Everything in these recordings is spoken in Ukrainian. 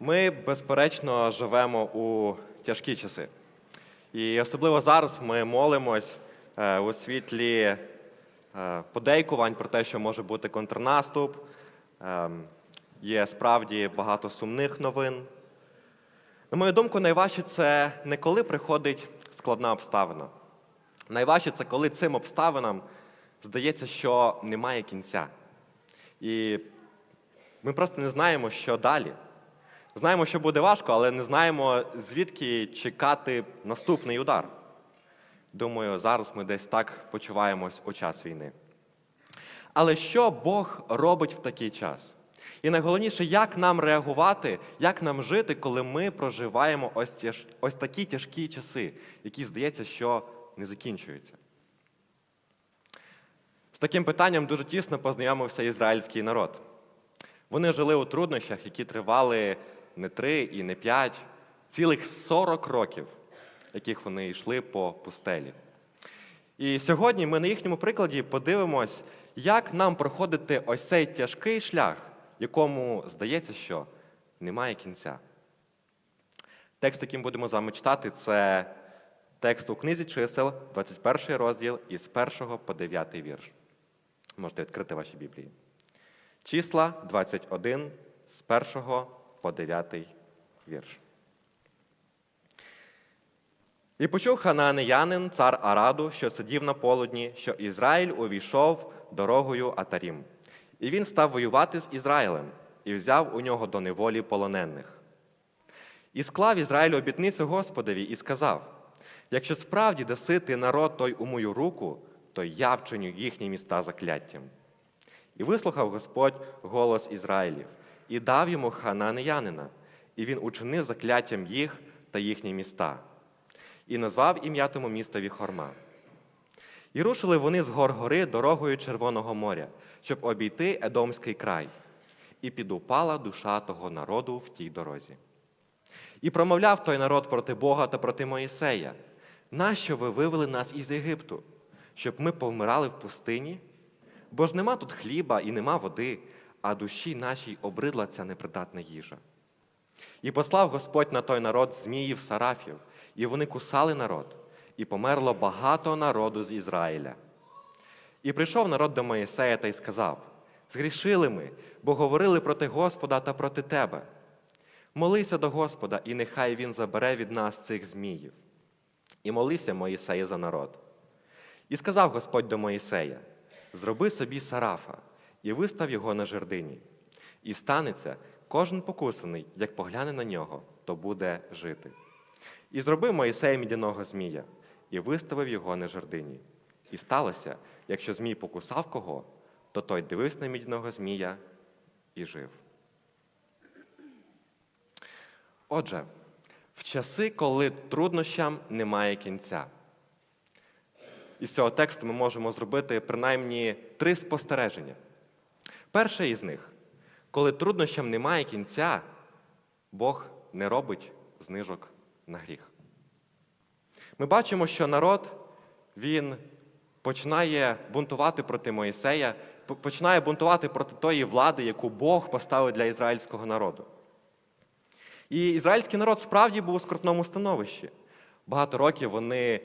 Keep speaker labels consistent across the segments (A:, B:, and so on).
A: Ми, безперечно, живемо у тяжкі часи. І особливо зараз ми молимось е, у світлі е, подейкувань про те, що може бути контрнаступ. Ем, Є справді багато сумних новин. На мою думку, найважче це не коли приходить складна обставина. Найважче це коли цим обставинам здається, що немає кінця. І ми просто не знаємо, що далі. Знаємо, що буде важко, але не знаємо, звідки чекати наступний удар. Думаю, зараз ми десь так почуваємось у час війни. Але що Бог робить в такий час? І найголовніше, як нам реагувати, як нам жити, коли ми проживаємо ось, тяж, ось такі тяжкі часи, які здається, що не закінчуються. З таким питанням дуже тісно познайомився ізраїльський народ. Вони жили у труднощах, які тривали не три і не п'ять, цілих 40 років, яких вони йшли по пустелі. І сьогодні ми на їхньому прикладі подивимось, як нам проходити ось цей тяжкий шлях, якому здається, що немає кінця. Текст, яким будемо з вами читати, це текст у книзі чисел, 21 розділ із 1 по 9 вірш. Можете відкрити ваші Біблії. Числа 21 з 1 по 9 вірш. І почув ханаанеянин, цар Араду, що сидів на полудні, що Ізраїль увійшов дорогою Атарім. І він став воювати з Ізраїлем і взяв у нього до неволі полонених. І склав Ізраїль обітницю Господові і сказав: якщо справді даси ти народ той у мою руку, то я вчиню їхні міста закляттям. І вислухав Господь голос Ізраїлів, і дав йому хананеянина, і він учинив закляттям їх та їхні міста, і назвав ім'я тому містові Хорма. І рушили вони з гор гори дорогою Червоного моря, щоб обійти Едомський край, і підупала душа того народу в тій дорозі. І промовляв той народ проти Бога та проти Моїсея, нащо ви вивели нас із Єгипту, щоб ми повмирали в пустині? Бо ж нема тут хліба і нема води, а душі нашій обридла ця непридатна їжа. І послав Господь на той народ зміїв сарафів, і вони кусали народ, і померло багато народу з Ізраїля. І прийшов народ до Моїсея та й сказав: Згрішили ми, бо говорили проти Господа та проти тебе. Молися до Господа, і нехай Він забере від нас цих зміїв. І молився Моїсей за народ. І сказав Господь до Моїсея: Зроби собі сарафа і вистав його на жердині. І станеться, кожен покусаний, як погляне на нього, то буде жити. І зробив Моїсей мідяного змія, і виставив його на жердині. І сталося, якщо змій покусав кого, то той дивився на мідяного змія і жив. Отже, в часи, коли труднощам немає кінця. Із цього тексту ми можемо зробити принаймні три спостереження. Перше із них, коли труднощам немає кінця, Бог не робить знижок на гріх. Ми бачимо, що народ він починає бунтувати проти Моїсея, починає бунтувати проти тої влади, яку Бог поставив для ізраїльського народу. І ізраїльський народ справді був у скрутному становищі. Багато років вони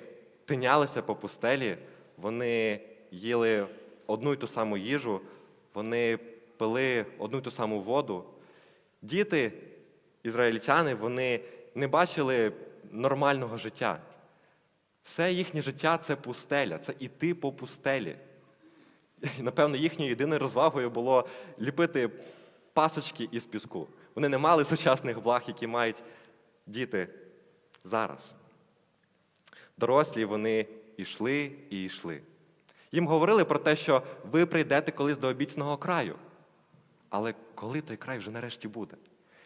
A: тинялися по пустелі, вони їли одну й ту саму їжу, вони пили одну ту саму воду. Діти, ізраїльтяни, вони не бачили нормального життя. Все їхнє життя це пустеля, це іти по пустелі. І, напевно, їхньою єдиною розвагою було ліпити пасочки із піску. Вони не мали сучасних благ, які мають діти зараз. Дорослі вони йшли і йшли. Їм говорили про те, що ви прийдете колись до обіцяного краю. Але коли той край вже нарешті буде?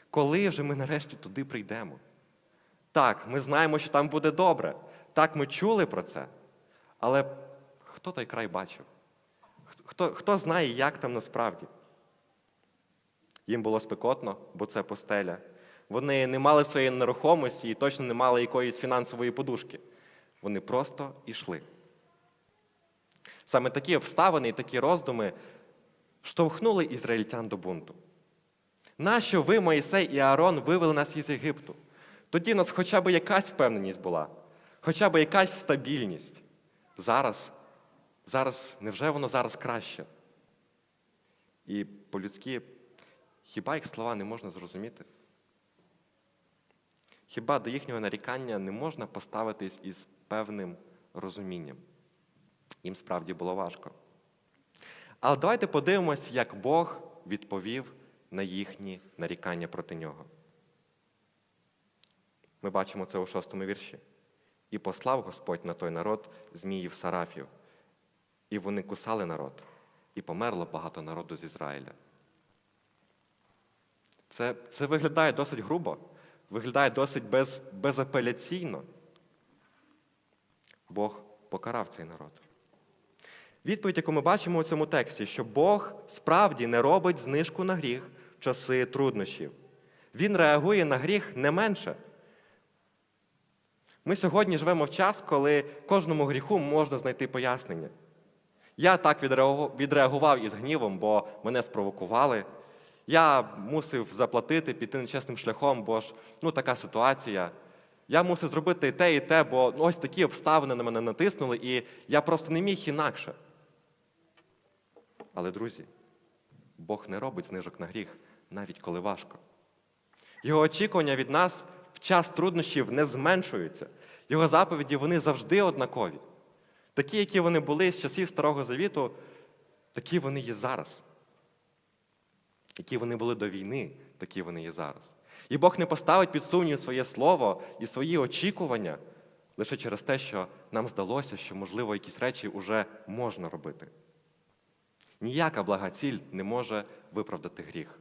A: Коли вже ми нарешті туди прийдемо? Так, ми знаємо, що там буде добре. Так, ми чули про це. Але хто той край бачив? Хто, хто знає, як там насправді? Їм було спекотно, бо це постеля. Вони не мали своєї нерухомості і точно не мали якоїсь фінансової подушки. Вони просто йшли. Саме такі обставини і такі роздуми штовхнули ізраїльтян до бунту. Нащо ви, Моїсей і Аарон, вивели нас із Єгипту? Тоді в нас хоча б якась впевненість була, хоча б якась стабільність. Зараз, зараз, невже воно зараз краще? І по-людськи, хіба їх слова не можна зрозуміти? Хіба до їхнього нарікання не можна поставитись із певним розумінням? Їм справді було важко. Але давайте подивимось, як Бог відповів на їхні нарікання проти нього. Ми бачимо це у шостому вірші. І послав Господь на той народ зміїв сарафів, і вони кусали народ, і померло багато народу з Ізраїля. Це, це виглядає досить грубо, виглядає досить без, безапеляційно. Бог покарав цей народ. Відповідь, яку ми бачимо у цьому тексті, що Бог справді не робить знижку на гріх в часи труднощів. Він реагує на гріх не менше. Ми сьогодні живемо в час, коли кожному гріху можна знайти пояснення. Я так відреагував із гнівом, бо мене спровокували. Я мусив заплатити, піти нечесним шляхом, бо ж ну, така ситуація. Я мусив зробити те, і те, бо ну, ось такі обставини на мене натиснули, і я просто не міг інакше. Але, друзі, Бог не робить знижок на гріх, навіть коли важко. Його очікування від нас в час труднощів не зменшуються. Його заповіді вони завжди однакові. Такі, які вони були з часів Старого Завіту, такі вони є зараз. Які вони були до війни, такі вони є зараз. І Бог не поставить під сумнів своє слово і свої очікування лише через те, що нам здалося, що, можливо, якісь речі вже можна робити. Ніяка блага ціль не може виправдати гріх.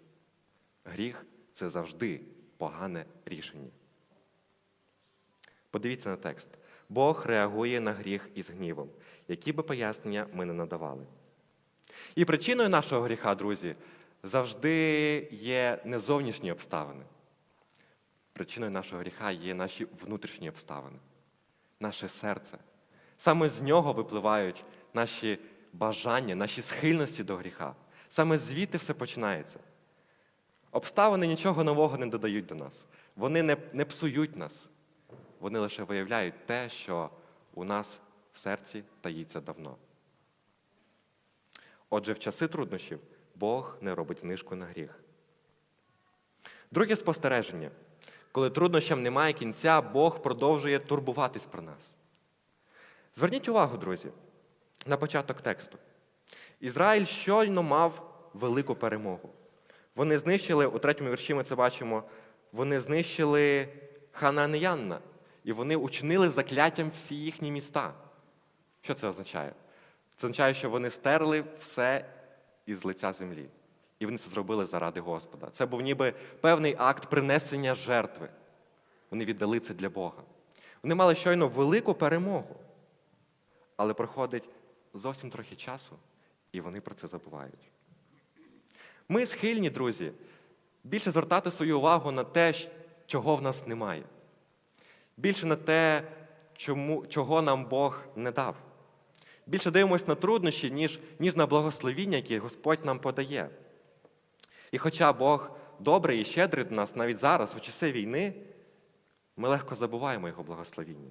A: Гріх це завжди погане рішення. Подивіться на текст. Бог реагує на гріх із гнівом, які би пояснення ми не надавали. І причиною нашого гріха, друзі, завжди є не зовнішні обставини. Причиною нашого гріха є наші внутрішні обставини, наше серце. Саме з нього випливають наші бажання, наші схильності до гріха. Саме звідти все починається. Обставини нічого нового не додають до нас. Вони не, не псують нас. Вони лише виявляють те, що у нас в серці таїться давно. Отже, в часи труднощів Бог не робить знижку на гріх. Друге спостереження. Коли труднощам немає кінця, Бог продовжує турбуватись про нас. Зверніть увагу, друзі, на початок тексту. Ізраїль щойно мав велику перемогу. Вони знищили, у третьому вірші ми це бачимо, вони знищили Хананеянна, і вони учинили закляттям всі їхні міста. Що це означає? Це означає, що вони стерли все із лиця землі. І вони це зробили заради Господа. Це був ніби певний акт принесення жертви. Вони віддали це для Бога. Вони мали щойно велику перемогу. Але проходить зовсім трохи часу, і вони про це забувають. Ми схильні, друзі, більше звертати свою увагу на те, чого в нас немає. Більше на те, чому, чого нам Бог не дав. Більше дивимося на труднощі, ніж, ніж на благословіння, які Господь нам подає. І хоча Бог добрий і щедрий до нас навіть зараз, у часи війни, ми легко забуваємо Його благословіння.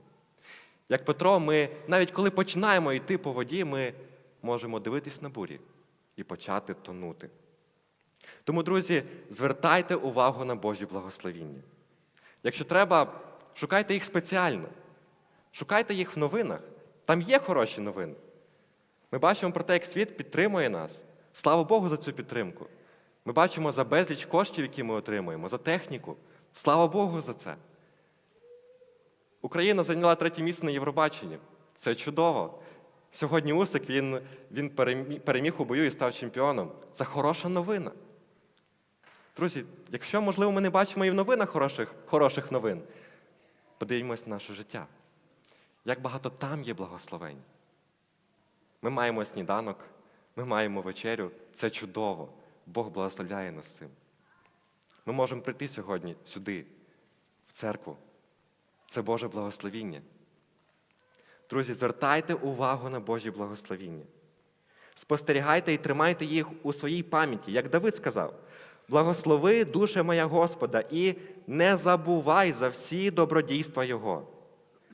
A: Як Петро, ми навіть коли починаємо йти по воді, ми можемо дивитись на бурі і почати тонути. Тому, друзі, звертайте увагу на Божі благословіння. Якщо треба, шукайте їх спеціально, шукайте їх в новинах. Там є хороші новини. Ми бачимо про те, як світ підтримує нас. Слава Богу за цю підтримку. Ми бачимо за безліч коштів, які ми отримуємо, за техніку. Слава Богу за це. Україна зайняла третє місце на Євробаченні. Це чудово. Сьогодні Усик він, він переміг у бою і став чемпіоном. Це хороша новина. Друзі, якщо, можливо, ми не бачимо і в новинах хороших, хороших новин, на наше життя. Як багато там є благословень. Ми маємо сніданок, ми маємо вечерю. Це чудово. Бог благословляє нас цим. Ми можемо прийти сьогодні сюди, в церкву. Це Боже благословіння. Друзі, звертайте увагу на Божі благословіння. Спостерігайте і тримайте їх у своїй пам'яті, як Давид сказав. Благослови душе моя Господа, і не забувай за всі добродійства Його.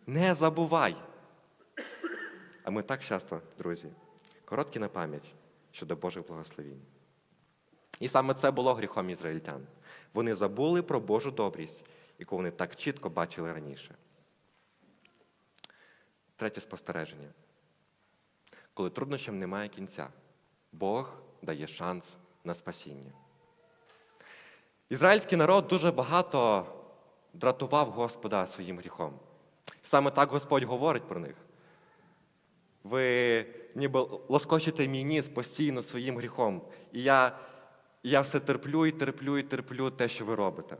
A: Не забувай. А ми так часто, друзі, короткі на пам'ять щодо Божих благословінь. І саме це було гріхом ізраїльтян. Вони забули про Божу добрість, яку вони так чітко бачили раніше. Третє спостереження. Коли труднощам немає кінця, Бог дає шанс на спасіння. Ізраїльський народ дуже багато дратував Господа своїм гріхом. Саме так Господь говорить про них. Ви ніби лоскочите мій ніс постійно своїм гріхом. І я, я все терплю і терплю і терплю те, що ви робите.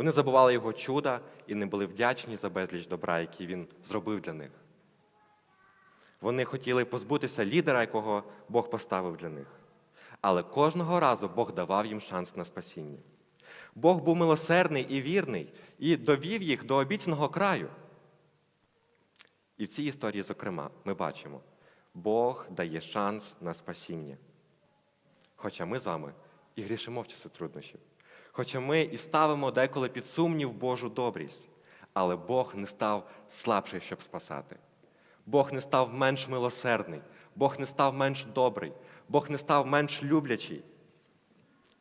A: Вони забували його чуда і не були вдячні за безліч добра, який він зробив для них. Вони хотіли позбутися лідера, якого Бог поставив для них. Але кожного разу Бог давав їм шанс на спасіння. Бог був милосердний і вірний і довів їх до обіцяного краю. І в цій історії, зокрема, ми бачимо, Бог дає шанс на спасіння. Хоча ми з вами і грішимо в часи труднощів. Хоча ми і ставимо деколи під сумнів Божу добрість, але Бог не став слабший, щоб спасати. Бог не став менш милосердний, Бог не став менш добрий, Бог не став менш люблячий.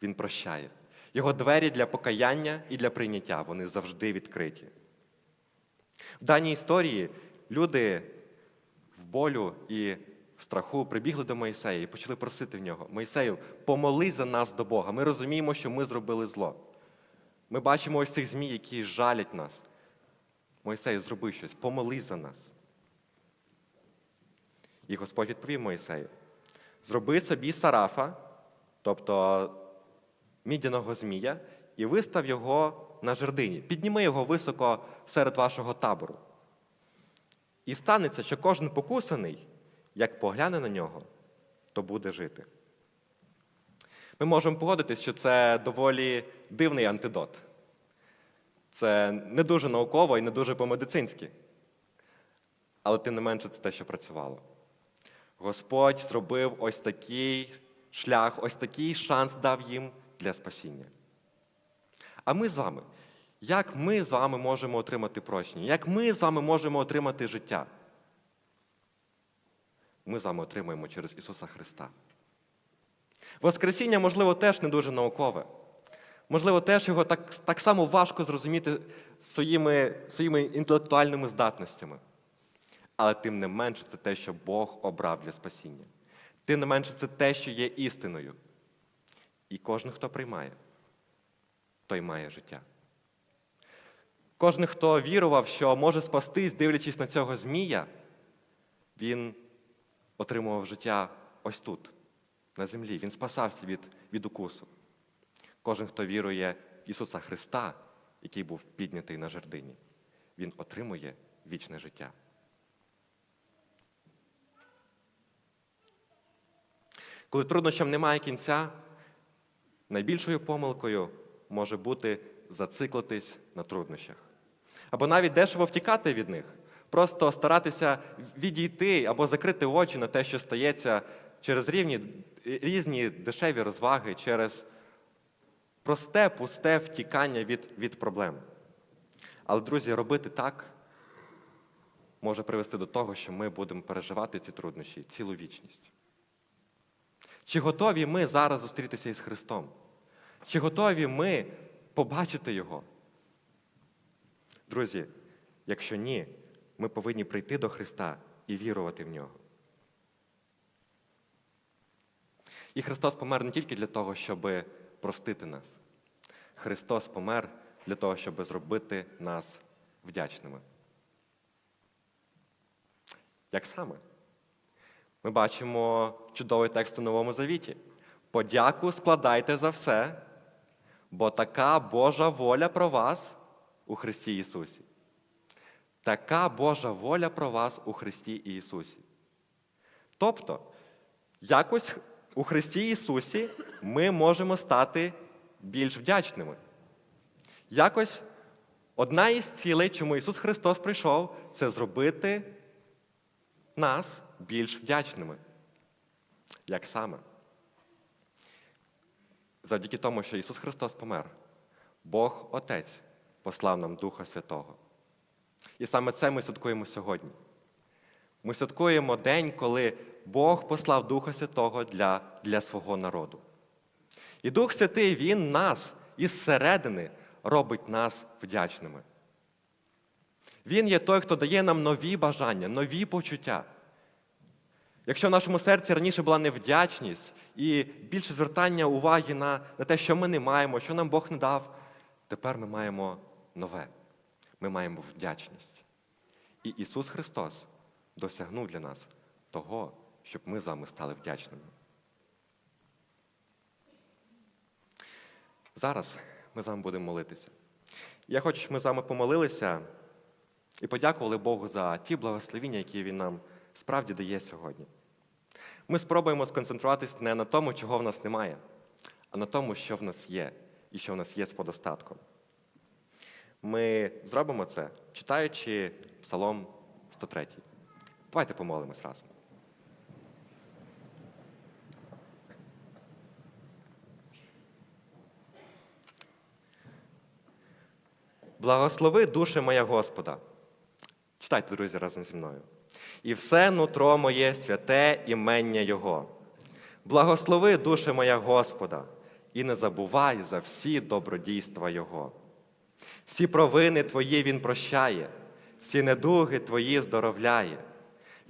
A: Він прощає. Його двері для покаяння і для прийняття вони завжди відкриті. В даній історії люди в болю і страху прибігли до Моїсея і почали просити в нього: Моїсею, помолись за нас до Бога. Ми розуміємо, що ми зробили зло. Ми бачимо ось цих змій, які жалять нас. Моїсею, зроби щось, помолись за нас. І Господь відповів Моїсею: зроби собі сарафа, тобто мідяного змія, і вистав його на жердині. Підніми його високо серед вашого табору. І станеться, що кожен покусаний, як погляне на нього, то буде жити. Ми можемо погодитись, що це доволі дивний антидот. Це не дуже науково і не дуже по-медицинськи. Але тим не менше це те, що працювало. Господь зробив ось такий шлях, ось такий шанс дав їм для спасіння. А ми з вами, як ми з вами можемо отримати прощення? Як ми з вами можемо отримати життя? Ми з вами отримуємо через Ісуса Христа. Воскресіння, можливо, теж не дуже наукове. Можливо, теж його так, так само важко зрозуміти своїми, своїми інтелектуальними здатностями. Але тим не менше, це те, що Бог обрав для спасіння. Тим не менше, це те, що є істиною. І кожен, хто приймає, той має життя. Кожен, хто вірував, що може спастись, дивлячись на цього Змія, він отримував життя ось тут, на землі. Він спасався від, від укусу. Кожен, хто вірує в Ісуса Христа, який був піднятий на жердині, він отримує вічне життя. Коли труднощам немає кінця, найбільшою помилкою може бути зациклитись на труднощах. Або навіть дешево втікати від них, просто старатися відійти або закрити очі на те, що стається через рівні, різні дешеві розваги, через просте, пусте втікання від, від проблем. Але, друзі, робити так може привести до того, що ми будемо переживати ці труднощі цілу вічність. Чи готові ми зараз зустрітися із Христом? Чи готові ми побачити Його? Друзі, якщо ні, ми повинні прийти до Христа і вірувати в нього. І Христос помер не тільки для того, щоб простити нас. Христос помер для того, щоб зробити нас вдячними. Як саме? Ми бачимо чудовий текст у Новому Завіті. Подяку складайте за все, бо така Божа воля про вас у Христі Ісусі. Така Божа воля про вас у Христі Ісусі. Тобто, якось у Христі Ісусі ми можемо стати більш вдячними. Якось одна із цілей, чому Ісус Христос прийшов, це зробити нас більш вдячними. Як саме? завдяки тому, що Ісус Христос помер, Бог Отець послав нам Духа Святого. І саме це ми святкуємо сьогодні. Ми святкуємо день, коли Бог послав Духа Святого для, для свого народу. І Дух Святий, Він нас із середини робить нас вдячними. Він є той, хто дає нам нові бажання, нові почуття. Якщо в нашому серці раніше була невдячність і більше звертання уваги на, на те, що ми не маємо, що нам Бог не дав, тепер ми маємо нове. Ми маємо вдячність. І Ісус Христос досягнув для нас того, щоб ми з вами стали вдячними. Зараз ми з вами будемо молитися. Я хочу, щоб ми з вами помолилися і подякували Богу за ті благословіння, які Він нам справді дає сьогодні. Ми спробуємо сконцентруватись не на тому, чого в нас немає, а на тому, що в нас є, і що в нас є з подостатком. Ми зробимо це, читаючи Псалом 103. Давайте помолимось разом. Благослови душе моя Господа. Читайте, друзі, разом зі мною. І все нутро моє святе імення Його. Благослови душе моя Господа, і не забувай за всі добродійства Його. Всі провини Твої Він прощає, всі недуги Твої здоровляє.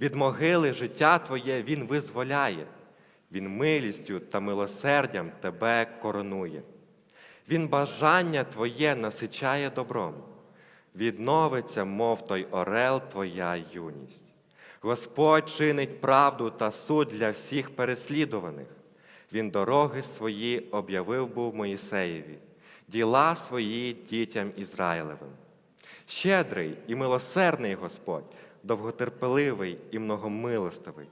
A: Від могили життя Твоє Він визволяє, Він милістю та милосердям Тебе коронує. Він бажання Твоє насичає добром, відновиться, мов той орел Твоя юність. Господь чинить правду та суд для всіх переслідуваних. Він дороги свої об'явив був Моїсеєві, діла свої дітям Ізраїлевим. Щедрий і милосердний Господь, довготерпеливий і многомилостивий,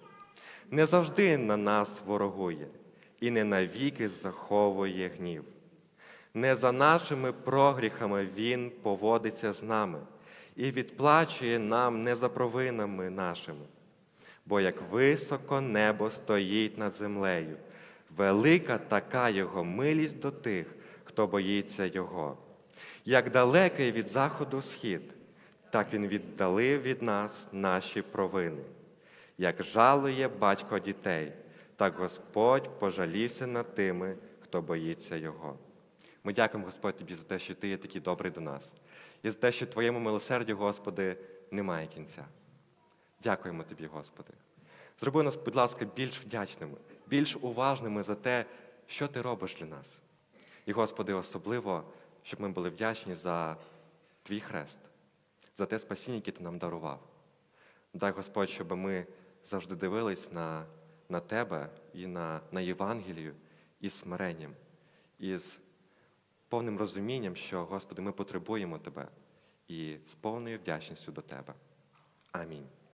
A: не завжди на нас ворогує і не навіки заховує гнів. Не за нашими прогріхами Він поводиться з нами і відплачує нам не за провинами нашими. Бо як високо небо стоїть над землею, велика така Його милість до тих, хто боїться Його. Як далекий від заходу схід, так Він віддалив від нас наші провини. Як жалує батько дітей, так Господь пожалівся над тими, хто боїться Його. Ми дякуємо, Господь, Тобі за те, що Ти є такий добрий до нас, і за те, що Твоєму милосердю, Господи, немає кінця. Дякуємо Тобі, Господи. Зроби нас, будь ласка, більш вдячними, більш уважними за те, що Ти робиш для нас. І, Господи, особливо, щоб ми були вдячні за Твій хрест, за те спасіння, яке Ти нам дарував. Дай, Господь, щоб ми завжди дивились на, на Тебе і на, на Євангелію із смиренням, із повним розумінням, що, Господи, ми потребуємо Тебе і з повною вдячністю до Тебе. Амінь.